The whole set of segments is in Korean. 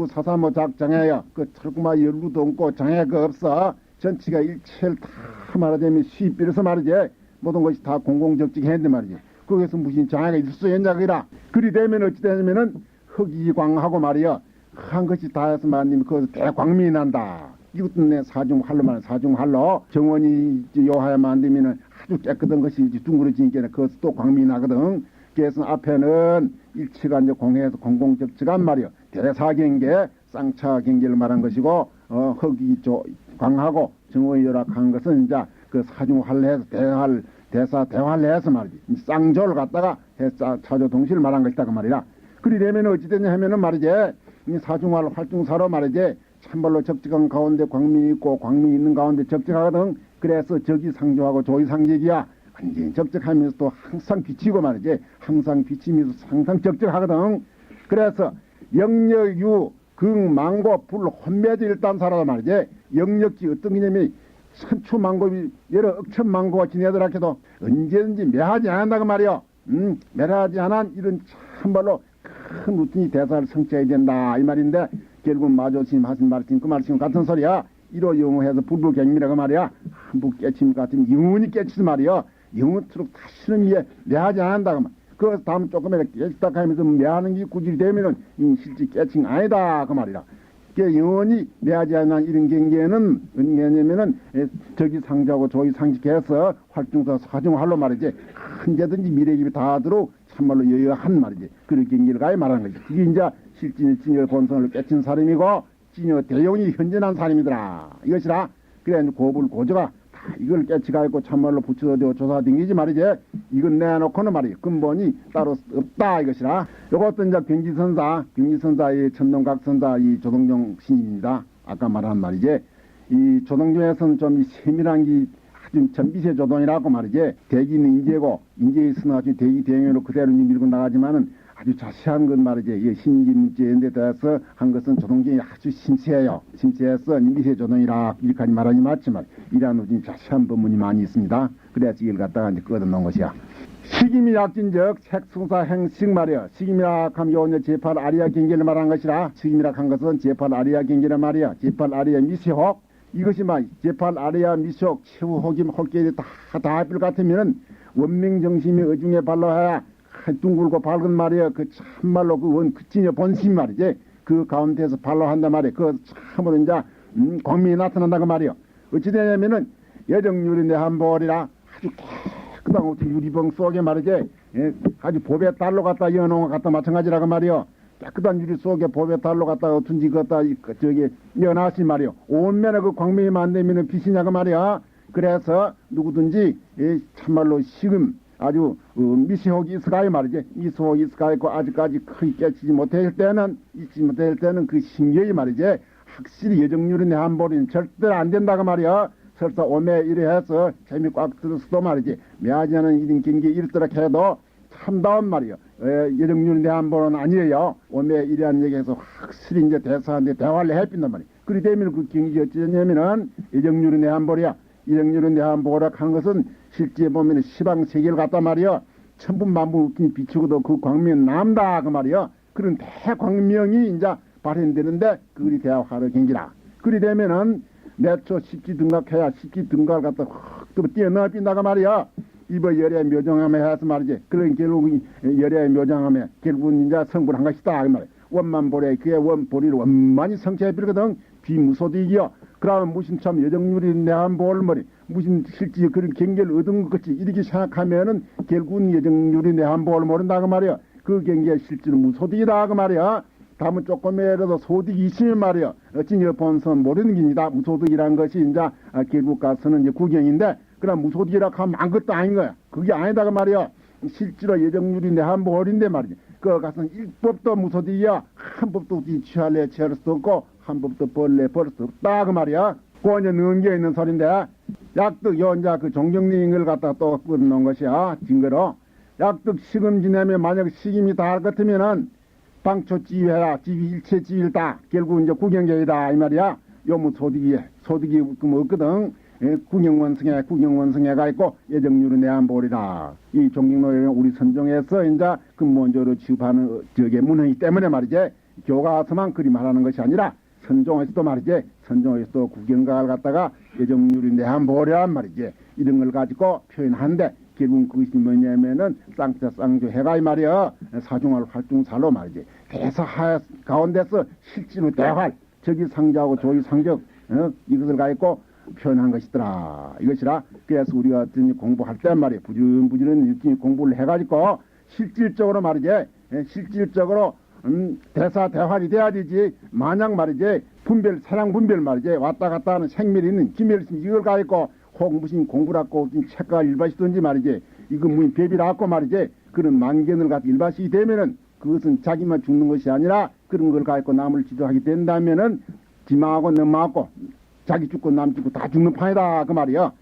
일부 사사모 작장애여 그 철구마 연루도 없고 장애가 없어. 전치가 일체를 다 말하자면 시비로서 말이지. 모든 것이 다 공공적직했는데 말이지. 거기서 무슨 장애가 있을 수 있냐 그라 그리 되면 어찌 되냐면은 흑이광하고 말이야 한 것이 다 해서 말님 그 대광민이 난다. 이것도 내 사중 할로 말 사중 할로. 정원이 이제 요하야만 되면은 아주 깨끗한 것이 둥그러지니까 그것도 또 광민이 나거든. 그래서 앞에는 일치가 이제 공해에서 공공적지간 말이요. 대사경계, 쌍차경계를 말한 것이고, 어, 흑이 조, 광하고 정의 열악한 것은 이제 그 사중할래에서 대할, 대사 대활래에서 말이지. 이 쌍조를 갖다가 해자 차조 동시를 말한 것이다 그 말이라. 그리 되면 어찌됐냐 하면은 말이지. 이 사중할 활중사로 말이지. 참말로 적직한 가운데 광민이 있고 광민이 있는 가운데 적직하거든. 그래서 적이 상조하고 조이 상적이야. 완전히 적적하면서 또 항상 비치고 말이지. 항상 비치면서 항상 적적하거든. 그래서 영력유 극망고 불 혼매지 일단 살아라 말이지. 영력지 어떤 개념이 천추망고비 여러 억천망고가 지내더라 해도 언제든지 매하지 않는다고 말이요 음, 매하지 않은 이런 참말로 큰 우tun이 대사를 성취해야 된다. 이 말인데 결국 마조심 하신 말씀 그 말씀 같은 소리야. 이로 영어해서 불불경미라고 말이야. 한부 깨침 같은 영원히 깨치지 말이야 영원토록 다시는 매, 매하지 않는다고 말. 그 다음 조금이라 깨치다 하면서 매하는 게 구질이 되면은 이 실제 깨칭 아니다 그 말이라. 그 영원히 매하지 않는 이런 경계는 은냐면은 저기 상자고 저기 상직해서 활중사 사중할로 말이지 언제든지 미래기비 다하도록 참말로 여여한 말이지 그런 경계를 가야 말하는 거지. 이게 이제 실진의 진열 본성을 깨친 사람이고 진여 대용이 현전한 사람이더라 이것이라 그래 고불 고조가 이걸 깨치가있고 참말로 붙여서 조사 댕기지 말이지. 이건 내놓고는 말이지. 근본이 따로 없다 이것이라. 요것도 이제 병지선사, 병지선사의 천동각선사 이 조동종 신입니다. 아까 말한 말이지. 이 조동종에서는 좀 이 세밀한 게 아주 전비세 조동이라고 말이지. 대기는 인재고, 인재에 있으면 아주 대기 대응으로 그대로 밀고 나가지만은 아주 자세한 건 말이지. 이 신기 문제에 대해서 한 것은 조동경이 아주 심세해요. 심세해서 미세 조동이라 이렇게 말하지 맞지만 이러한 우진 자세한 법문이 많이 있습니다. 그래야 이걸 갖다가 이제 끄어놓은 것이야. 식임이 약진적 색승사 행식 말이야. 식임이라 하면 요냐 제팔 아리아 경계를 말한 것이라. 식임이라 한 것은 제팔 아리아 경계를 말이야. 제팔 아리아 미세혹 이것이 막 제팔 아리아 미세혹 최후 혹임 혹계리 다다 합일 같으면은 원명 정심이 어중에 발로해야 둥글고 밝은 말이야. 그 참말로 그 원 그치녀 본심 말이지. 그 가운데서 발로 한단 말이야. 그 참으로 이제 음, 광명이 나타난다고 말이야. 어찌 되냐면은 여정유리 내한벌이라 아주 어떻게 유리병 속에 말이지. 예, 아주 보배 달로 갖다 것 같다 마찬가지라고 말이야. 깨끗한 유리 속에 보배 달로 갖다 어쩐지 갖다 그 저기 여놨지 말이야. 온면에 그 광명이 만들면은 빛이냐고 말이야. 그래서 누구든지 예, 참말로 식음 아주 어, 미시혹이 있을까요? 말이지. 미시혹이 있을까 있고 아직까지 크게 깨치지 못할 때는 잊지 못할 때는 그 신경이 말이지. 확실히 여정률이 내한벌이는 절대로 안 된다고 말이야. 설사 오매 이래 해서 재미 꽉 들었어도 말이지. 매하지 않은 이런 경기에 이르도록 해도 참다운 말이야. 여정률이 내한벌은 아니에요. 오매 이래하는 얘기에서 확실히 이제 대사한테 대화를 해빈단 말이야. 그리 되면 그 경기 어찌냐면은 여정률이 내한벌이야. 이정률은 내한보라 한 것은 실제 보면 시방 세계를 갖다 말이야. 천분만분 웃긴 비추고도 그 광명 남다 그 말이야. 그런 대광명이 이제 발현되는데 그리 대화하러 경기라. 그리 되면은 내초 십지 등각해야 십지 등각을 갖다 확 뛰어넘긴다가 말이야. 이번 열애 묘정함에 해서 말이지. 그런 결국 열애 묘정함에 결국은 이제 성불 한 것이다. 그 말이야. 원만 보래 그의 원보리를 원만히 성취해 빌거든 비무소득이여 그러면 무슨 참 여정률이 내한 볼머리 무슨 실제 그런 경계를 얻은 것 같이 이렇게 생각하면은 결국은 여정률이 내한 볼모른다 그 말이야. 그 경계가 실제로 무소득이다 그 말이야. 다음은 조금이라도 소득이 있으면 말이야. 어찌 여 본선 모르는 겁니다. 무소득이란 것이 이제 결국 가서는 이제 구경인데 그럼 무소득이라 하면 아무것도 아닌 거야. 그게 아니다 그 말이야. 실제로 여정률이 내한 볼인데 말이야 그 가서 일법도 무소득이야 한 법도 취할래 취할 수 없고 한 법도 벌래 벌 수 없다 그 말이야. 고원에 능게 있는 소린데 약득 연자 그 종경링을 갖다 또 끊는 것이야 증거로 약득 시금 지내면 만약 시김이 다 할 같으면은 방초 지휘해라 지휘 일체 지휘다. 결국 이제 구경계이다 이 말이야. 요무 소득이 소득이 그 없거든. 예, 구경원성에 구경원성에가 있고 예정률은 내한보리라 이 종경노예 우리 선종에서 이제 근본적으로 취급하는 저게 문헌이기 때문에 말이지 교가서만 그리 말하는 것이 아니라 선종에서도 말이지 선종에서도 구경가를 갖다가 예정률이 보려한 말이지 이런 걸 가지고 표현한데 결국 그것이 뭐냐면은 쌍자 쌍조 해가 이 말이여 사중할 활중살로 말이지 대사 하 가운데서 실제로 대활 저기 상자하고 저기 상적 어? 이것을 가지고 표현한 것이더라. 이것이라 그래서 우리가 어떤 공부할 때 말이야 부지런부지런 일찍 공부를 해가지고 실질적으로 말이지 예, 실질적으로 음, 대사 대활이 돼야 되지. 만약 말이지 분별 사랑 분별 말이지 왔다 갔다 하는 생멸이 있는 있으면 이걸 가지고 혹 무슨 공부라고 책가 일바시든지 말이지 이거 무슨 배비라고 말이지 그런 만견을 갖고 일바시 되면은 그것은 자기만 죽는 것이 아니라 그런 걸 가지고 남을 지도하게 된다면은 지마하고 넘마하고 자기 죽고 남 죽고 다 죽는 판이다. 그 말이야.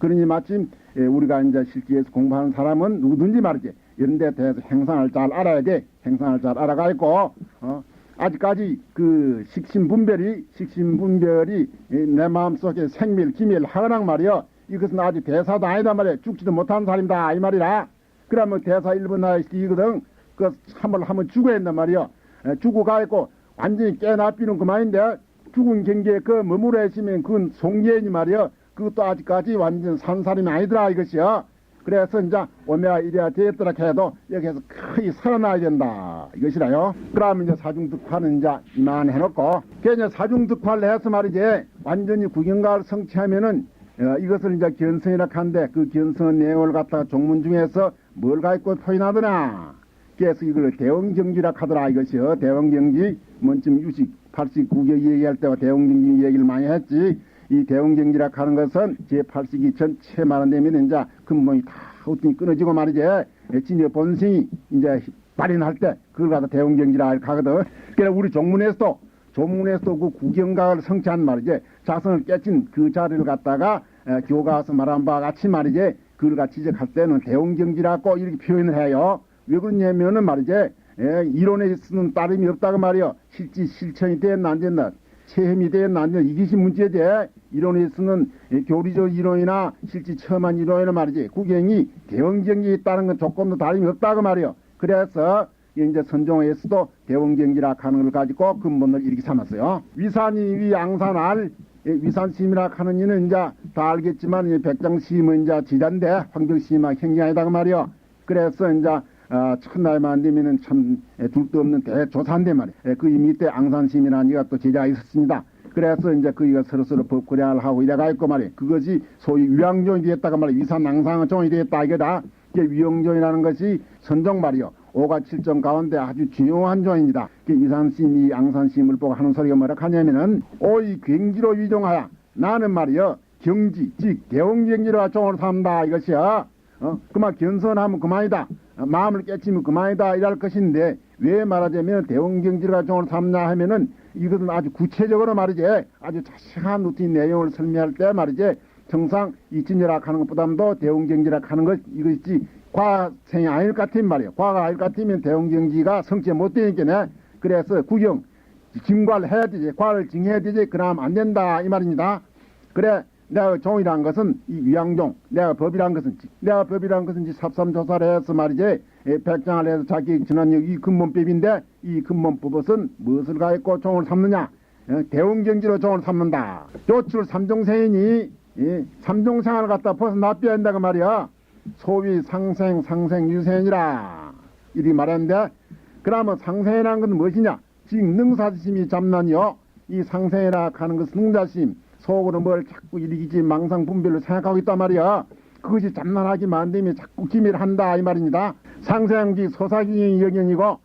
그러니 마침 예, 우리가 이제 실제에서 공부하는 사람은 누구든지 말이지. 이런 데 대해서 행상을 잘 알아야 돼. 행상을 잘 알아가지고 어, 아직까지 그 식신분별이 식신분별이 이내 마음속에 생밀 기밀 하거나 말이여 이것은 아직 대사도 아니다 말이야 죽지도 못한 사람이다. 이 말이라. 그러면 대사 1분 나이거든 그 한번 한번 죽어야 한단 말이여 에, 죽고 가 있고 완전히 깨나비는 그만인데 죽은 경계에 그 머무러 있으면 그건 송예니 말이여 그것도 아직까지 완전 산 사람이 아니더라 이것이요 그래서 이제 오메가 이래야 되었더라 해도 여기에서 크게 살아나야 된다 이것이라요. 그러면 이제 사중득화는 이제 이만 해놓고 그 이제 사중득화를 해서 말이지 완전히 구경가를 성취하면은 어, 이것을 이제 견성이라 하는데 그 견성의 내용을 갖다가 종문 중에서 뭘 갖고 표현하더나 그래서 이걸 대원경지라 하더라 이것이요. 대원경지 먼쯤 유식 89개 얘기할 때와 대원경지 얘기를 많이 했지. 이 대원경지라 하는 것은 제8시기 전체 말한다면 이제 근본이 다 어떤 끊어지고 말이지. 진여 본성이 이제 발현할 때 그걸 갖다 대원경지라 하거든. 그래 우리 종문에서도 종문에서도 그 구경각을 성취한 말이지. 자성을 깨친 그 자리를 갖다가 에, 교가서 말한 바와 같이 말이지. 그걸 같이 지적할 때는 대원경지라고 이렇게 표현을 해요. 왜 그러냐면은 말이지 예, 이론에 쓰는 따름이 없다고 말이요. 실제 실천이 됐나 안 됐나 체험이 됐나 안 됐나 이것이 문제지. 이론에 쓰는 예, 교리적 이론이나 실제 체험한 이론이나 말이지 구경이 대원경지에 있다는 건 조금도 다름이 없다고 말이요. 그래서 이제 선종에서도 대원경지라 하는 걸 가지고 근본을 이렇게 삼았어요. 위산이 위 앙산알 예, 위산심이라 하는 이는 이제 다 알겠지만 이 백장심은 이제 지단데 황정심은 행경이다 그 말이요. 그래서 이제 어, 첫날만 되면은 참 에, 둘도 없는 대조사인데 말이에요. 에, 그 밑에 앙산심이라는 이가 또 제자가 있었습니다. 그래서 이제 그이가 서로서로 법고량을 하고 이래가 있고 말이에요. 그것이 소위 위양종이 되었다가 말이에요. 위산 앙상종이 되었다 이게다. 이게 위양종이라는 것이 선종 말이요. 오가 칠종 가운데 아주 중요한 종입니다. 그 위산심이 앙산심을 보고 하는 소리가 뭐라 하냐면은 오이 경지로 위종하여 나는 말이요. 경지, 즉 대원경지로 종을 삼다 이것이야. 어? 그만 견선하면 그만이다. 어, 마음을 깨치면 그만이다. 이럴 것인데, 왜 말하자면 대원경지가 종을 삼냐 하면은 이것은 아주 구체적으로 말이지, 아주 자세한 루틴 내용을 설명할 때 말이지, 정상 이진이라 하는 것보다도 대원경지라 하는 것, 이것이 과생이 아닐 것 같은 말이에요. 과가 아닐 것 같으면 대원경지가 성취 못 되니까, 그래서 구경, 증과를 해야 되지, 과를 증해야 되지, 그러면 안 된다. 이 말입니다. 그래, 내가 종이란 것은 이 위양종, 내가 법이란 것은 내가 법이란 것은 삽삼조사를 해서 말이지 예, 백장을 해서 자기 지난 이 근본법인데 이 근본법은 무엇을 가했고 종을 삼느냐? 예, 대원경지로 종을 삼는다. 조출 삼종생이니 예, 삼종생을 갖다 벗어나빼야 한다고 말이야. 소위 상생, 상생, 유생이라 이리 말했는데 그러면 상생이라는 것은 무엇이냐? 지금 능사심이 잡나니요. 이 상생이라 하는 것은 능자심. 속으로 뭘 자꾸 일으키지 망상 분별로 생각하고 있단 말이야. 그것이 잠난하게 만들면 자꾸 기밀 한다 이 말입니다. 상생지 소사기의 영역이고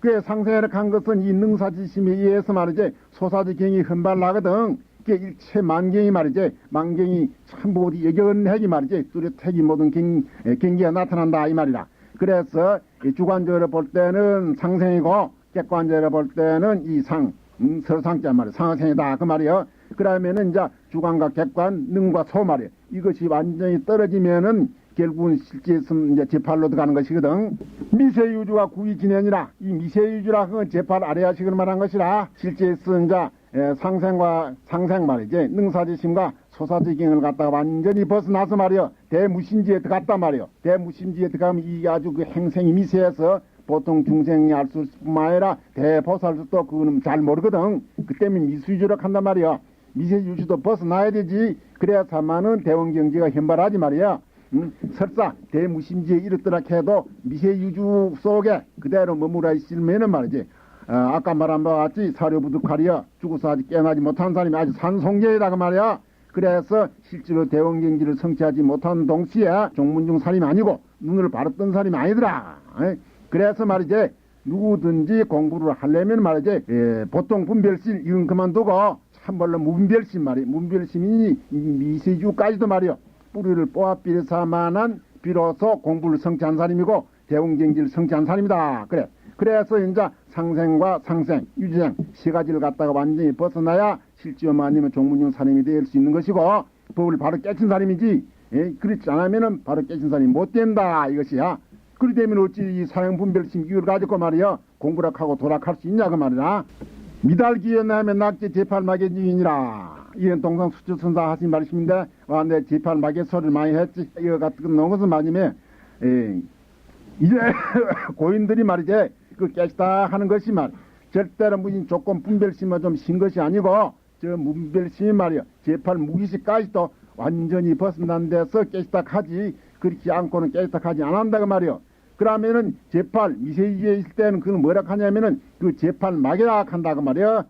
그의 상생을 한 것은 이 능사지심에 의해서 말이지 소사지경이 흔발나거든. 그게 일체 만경이 말이지 만경이 참 어디 여견핵이 말이지 뚜렷핵이 모든 경, 에, 경기가 나타난다 이 말이라. 그래서 이 주관적으로 볼 때는 상생이고 객관적으로 볼 때는 이상 음, 서상자 말이야 상생이다 그 말이요. 그러면은 이제 주관과 객관, 능과 소 말이에요. 이것이 완전히 떨어지면은 결국은 실제에서는 이제 재팔로 들어가는 것이거든. 미세유주가 구이진행이라 이 미세유주라 그건 재팔 아래야식을 말한 것이라 실제에서 이제 에, 상생과 상생 말이지 능사지심과 소사지경을 갖다가 완전히 벗어나서 말이요 대무심지에 들어갔단 말이요 대무심지에 들어가면 이 아주 그 행생이 미세해서 보통 중생이 알 수 뿐만 아니라 대보살도 그거는 잘 모르거든. 그 때문에 미수유주로 한단 말이야. 미세유주도 벗어나야 되지. 그래야만은 대원 경제가 현발하지 말이야. 음, 설사 대무심지에 이르더라 해도 미세 유주 속에 그대로 머무라 있으면은 말이지. 어, 아까 말한 바와 같이 사료부득하리여 죽어서 아직 깨어나지 못한 사람이 아주 산송계이다그 말이야. 그래서 실제로 대원경지를 성취하지 못한 동시에 종문중 사람이 아니고 눈을 뜬 사람이 아니더라. 에? 그래서 말이지 누구든지 공부를 하려면 말이지 예, 보통 분별심 이건 그만두고 참말로 무분별심 말이야. 무분별심이 미세주까지도 말이야. 뿌리를 뽑아비려서만한 비로소 공부를 성취한 사람이고 대원경지를 성취한 사람이다. 그래. 그래서 이제 상생과 상생, 유지생 세 가지를 갖다가 완전히 벗어나야 실지어만 아니면 종문용 사람이 될 수 있는 것이고 법을 바로 깨친 사람이지 예? 그렇지 않으면은 바로 깨친 사람이 못 된다 이것이야. 그리 되면 어찌 이 사형 분별심 이걸 가지고 말이야 공부를 하고 도락할 수 있냐 그 말이야. 미달기에 나면 낙제 제팔마개 주인이라. 이런 동상 수주선사 하신 말씀인데 와내 제팔마개 소리를 많이 했지. 이거 같은 놓은 것은 맞으면 예, 이제 고인들이 말이지 그 깨끗다 하는 것이 말 절대로 무슨 조건 분별심만 좀 신 것이 아니고 저 분별심이 말이야 제팔 무기식까지도 완전히 벗어난 데서 깨끗다 하지 그렇지 않고는 깨끗다 하지 않는다고 말이야 그러면은 제팔 미세지에 있을 때는 그건 뭐라 하냐면은 그 제팔 막이라 한다고 말이야